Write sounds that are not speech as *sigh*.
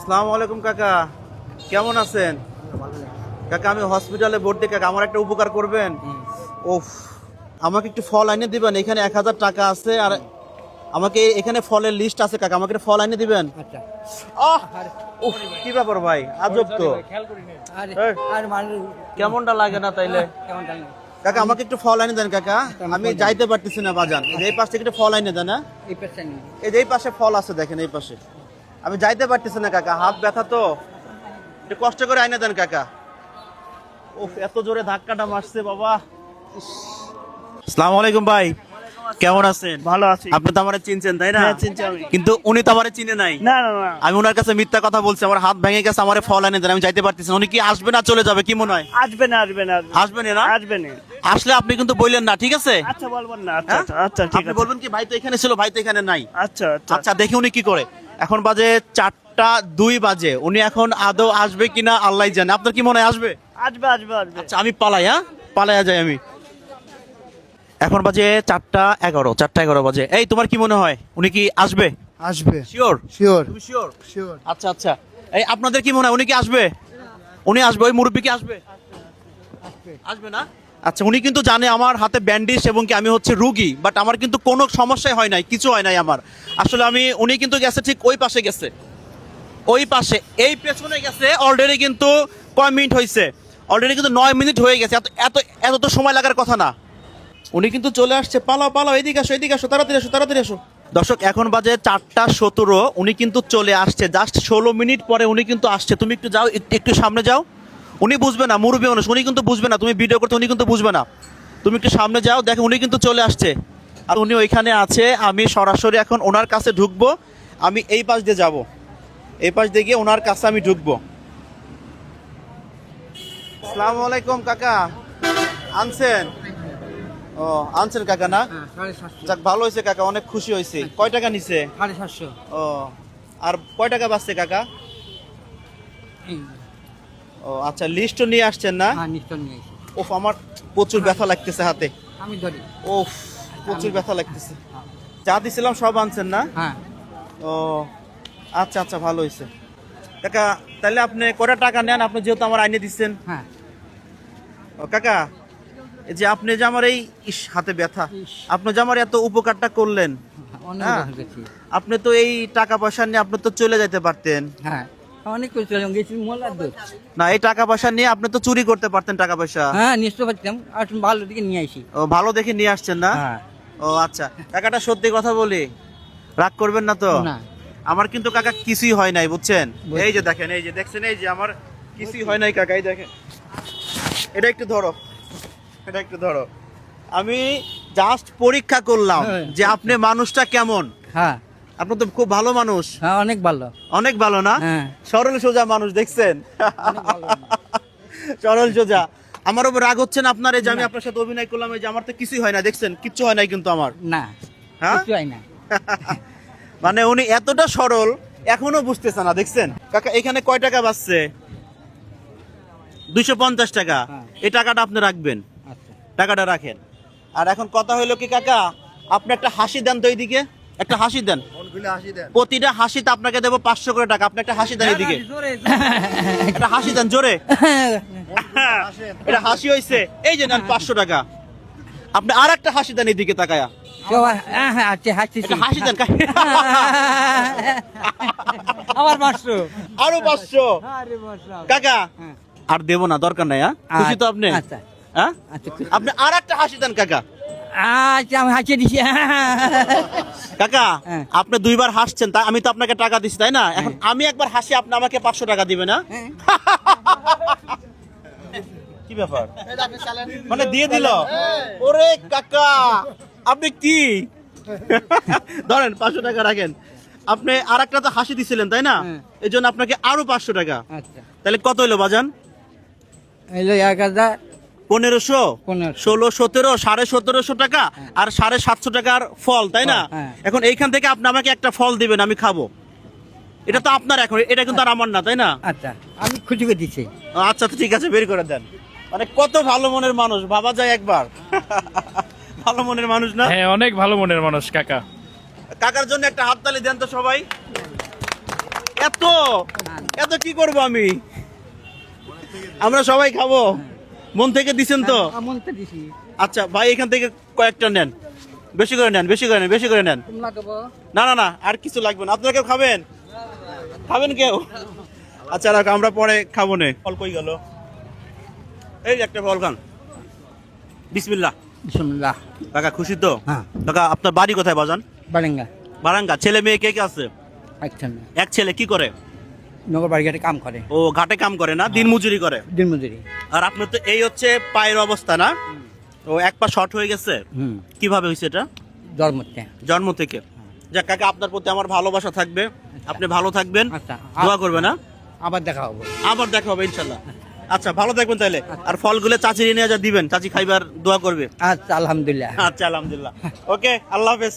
আসসালামু আলাইকুম কাকা। কেমন আছেন? কাকা আমি হসপিটালে ভর্তি কাকা আমার একটা উপকার করবেন? ওফ আমাকে একটু ফল আইনে দিবেন এখানে এক হাজার টাকা আছে আর আমাকে এখানে ফলের লিস্ট আছে কাকা আমাকে ফল আইনে দিবেন? আচ্ছা। উফ কি ব্যাপার ভাই আজব তো। কেমনটা লাগে না তাইলে? কাকা আমাকে একটু ফল আইনে দেন কাকা। আমি যাইতে পারতেছি না বাজান এই পাশ থেকে একটু ফল আইনে দেন হ্যাঁ? এই পাশে ফল আছে দেখেন এই পাশে। আমি যাইতে পারতেছি না কাকা। হাত ব্যথা তো। একটু কষ্ট করে আইনে দেন কাকা। উফ এত জোরে ধাক্কাটা মারছে বাবা। আসসালামু আলাইকুম ভাই। কেমন আছেন? ভালো আছি। আপনি তো আমারে চিনছেন তাই না? হ্যাঁ। কিন্তু উনি তো আমারে চিনে নাই। না না না। আমি ওনার কাছে মিথ্যা কথা বলছি আমার হাত ভেঙে গেছে আমারে ফল এনে দেন আমি যাইতে পারতেছি উনি কি আসবে না চলে যাবে কি মনে হয়? আসবে না আসবে না আসবে না। আসবেন আসবে না। আসলে আপনি কিন্তু বললেন না ঠিক আছে? আচ্ছা বলবেন না। আচ্ছা হ্যাঁ? আচ্ছা, আচ্ছা ঠিক আছে। বলবেন কি ভাই তো এখানে ছিল ভাই তো এখানে নাই। আচ্ছা আচ্ছা। আচ্ছা দেখি উনি কি করে। এখন বাজে চারটা দুই বাজে। উনি এখন আদৌ আসবে কিনা আল্লাহ জানে। আপনার কি মনে হয় আসবে? আসবে আসবে আসবে। আচ্ছা আমি পালাই হ্যাঁ? পালাইয়া যাই আমি। এখন বাজে চারটা এগারো চারটা এগারো বাজে। এই তোমার কি মনে হয়? উনি কি আসবে? আসবে। শিওর শিওর শিওর শিওর আচ্ছা আচ্ছা। এই আপনাদের কি মনে হয়? উনি কি আসবে? উনি আসবে ওই মুরব্বী কি আসবে। আসবে না? আচ্ছা উনি কিন্তু জানে আমার হাতে ব্যান্ডেজ এবং কি আমি হচ্ছে রুগী বাট আমার কিন্তু কোনো সমস্যাই হয় নাই, কিছু হয় নাই আমার। আসলে আমি, উনি কিন্তু গেছে ঠিক ওই পাশে গেছে। ওই পাশে, এই পেছনে গেছে অলরেডি কিন্তু কয় মিনিট হয়েছে অলরেডি কিন্তু নয় মিনিট হয়ে গেছে, এত এত এত তো সময় লাগার কথা না। উনি কিন্তু চলে আসছে, পালাও পালাও, এদিকে আসো এদিকে আসো, তাড়াতাড়ি আসো তাড়াতাড়ি আসো। দর্শক, এখন বাজে চারটা সতেরো, উনি কিন্তু চলে আসছে জাস্ট ষোলো মিনিট পরে উনি কিন্তু আসছে, তুমি একটু যাও একটু- একটু সামনে যাও। উনি বুঝবে না মুরব্বী মানুষ উনি কিন্তু বুঝবে না তুমি ভিডিও করতে উনি কিন্তু বুঝবে না। তুমি একটু সামনে যাও দেখো উনি কিন্তু চলে আসছে। আর উনি ওইখানে আছে আমি সরাসরি এখন ওনার কাছে ঢুকবো আমি এই পাশ দিয়ে যাব। এই পাশ দিয়ে গিয়ে ওনার কাছে আমি ঢুকবো। আসসালামু আলাইকুম কাকা। আনছেন? ও আনছেন কাকা না? হ্যাঁ যাক ভালো হয়েছে কাকা অনেক খুশি হয়েছে। কয় টাকা নিছে? সাড়ে সাতশো। ও আর কয় টাকা বাঁচছে কাকা? ও আচ্ছা লিস্টও নিয়ে আসছেন না? হ্যাঁ নিশ্চয় নিয়ে এসে ওফ আমার প্রচুর ব্যথা লাগতেছে হাতে। আমি ধরি। ওফ প্রচুর ব্যথা লাগতেছে। যা দিছিলাম সব আনছেন না? হ্যাঁ। ও আচ্ছা আচ্ছা ভালো হয়েছে কাকা তাহলে আপনি কটা টাকা নেন? আপনি যেহেতু আমার আইনে দিচ্ছেন। হ্যাঁ। ও কাকা এই যে আপনি যে আমার এই ইস হাতে ব্যথা। আপনি যে আমার এত উপকারটা করলেন। অনেক হ্যাঁ। আপনি তো এই টাকা পয়সা নিয়ে আপনি তো চলে যেতে পারতেন। হ্যাঁ। অনেক কিছু গেছি মোল্লার দোষ। না এই টাকা পয়সা নিয়ে আপনি তো চুরি করতে পারতেন টাকা পয়সা। হ্যাঁ নিশ্চয় পারতাম। আর ভালো দিকে নিয়ে আসি। ও ভালো দেখে নিয়ে আসছেন না? হ্যাঁ। ও আচ্ছা। সত্যি কথা বলি রাগ করবেন না তো? না। আমার কিন্তু কাকা কিছুই হয় নাই বুঝছেন? এই যে দেখেন এই যে দেখছেন এই যে আমার কিছুই হয় নাই কাকা এই দেখেন। এটা একটু ধরো। এটা একটু ধরো। আমি জাস্ট পরীক্ষা করলাম হ্যাঁ। যে আপনি মানুষটা কেমন? হ্যাঁ। আপনি তো খুব ভালো মানুষ। হ্যাঁ অনেক ভালো। অনেক ভালো না? হ্যাঁ। সরল সোজা মানুষ দেখছেন? সরল সোজা। আমার উপর রাগ হচ্ছে না আপনার? এই যে আমি আপনার সাথে অভিনয় করলাম এই যে আমার তো কিছুই হয় না দেখছেন? কিচ্ছু হয় নাই কিন্তু আমার। না হ্যাঁ? কিছু হয় না। *laughs* মানে উনি এতটা সরল এখনও বুঝতেছে না দেখছেন? কাকা এখানে কয় টাকা বাঁচছে দুইশো পঞ্চাশ টাকা। হ্যাঁ। এই টাকাটা আপনি রাখবেন। আচ্ছা। টাকাটা রাখেন। আর এখন কথা হলো কি কাকা আপনি একটা হাসি দেন তো এইদিকে। একটা হাসি দেন। প্রতিটা হাসিতে আপনাকে দেবো পাঁচশো করে টাকা। আপনি একটা হাসি দেন এইদিকে একটা হাসি দেন জোরে। এটা হাসি হয়েছে এই যে নেন পাঁচশো টাকা। আপনি আর একটা হাসি দেন এদিকে তাকায়া। হ্যাঁ হ্যাঁ আচ্ছা হাসি দেন পাঁচশো। আরও পাঁচশো। কাকা হ্যাঁ। আর দেবো না দরকার নাই হ্যাঁ? খুশি তো আপনি? আচ্ছা। হ্যাঁ? আচ্ছা আপনি আর একটা হাসি দেন কাকা। আচ্ছা আমি হাসিয়ে দিছি। কাকা হ্যাঁ। আপনি দুইবার হাসছেন তা আমি তো আপনাকে টাকা দিচ্ছি তাই না? এখন আমি একবার হাসি আপনি আমাকে পাঁচশো টাকা দিবেন না হ্যাঁ। কি ব্যাপার? মানে দিয়ে দিল। ওরে কাকা আপনি কি? ধরেন পাঁচশো টাকা রাখেন। আপনি আর একটা তো হাসি দিছিলেন তাই না? হ্যাঁ। এই জন্য আপনাকে আরও পাঁচশো টাকা। আচ্ছা। তাহলে কত হইল বাজান? এক হাজার। পনেরোশো ষোলো সতেরো সাড়ে সতেরোশো টাকা আর সাড়ে সাতশো টাকার ফল তাই না? হ্যাঁ। এখন এইখান থেকে আপনি আমাকে একটা ফল দিবেন আমি খাব। এটা তো আপনার এখন এটা কিন্তু আর আমার না তাই না? আচ্ছা আমি করে দিচ্ছি। আচ্ছা তো ঠিক আছে বের করে দেন। মানে কত ভালো মনের মানুষ ভাবা যায় একবার। *laughs* ভালো মনের মানুষ না? হ্যাঁ অনেক ভালো মনের মানুষ কাকা। কাকার জন্য একটা হাততালি দেন তো সবাই। এত এত কি করব আমি? আমরা সবাই খাব। মন থেকে দিছেন তো? দিছি। আচ্ছা ভাই এখান থেকে কয়েকটা নেন। বেশি করে নেন বেশি করে নেন বেশি করে নেন। না না না আর কিছু লাগবে না। আপনারা কেউ খাবেন? খাবেন কেউ? আচ্ছা রাখ আমরা পরে খাব নে। ফল কই গেল? এই একটা ফল খান। বিসমিল্লাহ। বিসমুল্লাহ। কাকা খুশি তো? হ্যাঁ। কাকা আপনার বাড়ি কোথায় বাজান? বারেঙ্গা। বারাঙ্গা। ছেলে মেয়ে কে কে আছে? এক ছেলে কি করে? নগর বাড়িঘাটে কাম করে। ও ঘাটে কাম করে না? দিন মজুরি করে? দিন মজুরি। আর আপনার তো এই হচ্ছে পায়ের অবস্থা না? ও এক পা শর্ট হয়ে গেছে? কীভাবে হয়েছে এটা? জন্মতে জন্ম থেকে। যাক কাকা আপনার প্রতি আমার ভালোবাসা থাকবে। আপনি ভালো থাকবেন। আচ্ছা। দোয়া করবে না আবার দেখা হব। আবার দেখা হবে ইনশাল্লাহ। আচ্ছা। ভালো থাকবেন তাহলে। আর ফলগুলো চাচি নিয়ে যা দিবেন। চাচি খাইবার দোয়া করবে। আচ্ছা আলহামদুলিল্লাহ। আচ্ছা আলহামদুলিল্লাহ। ওকে আল্লাহ হাফেজ।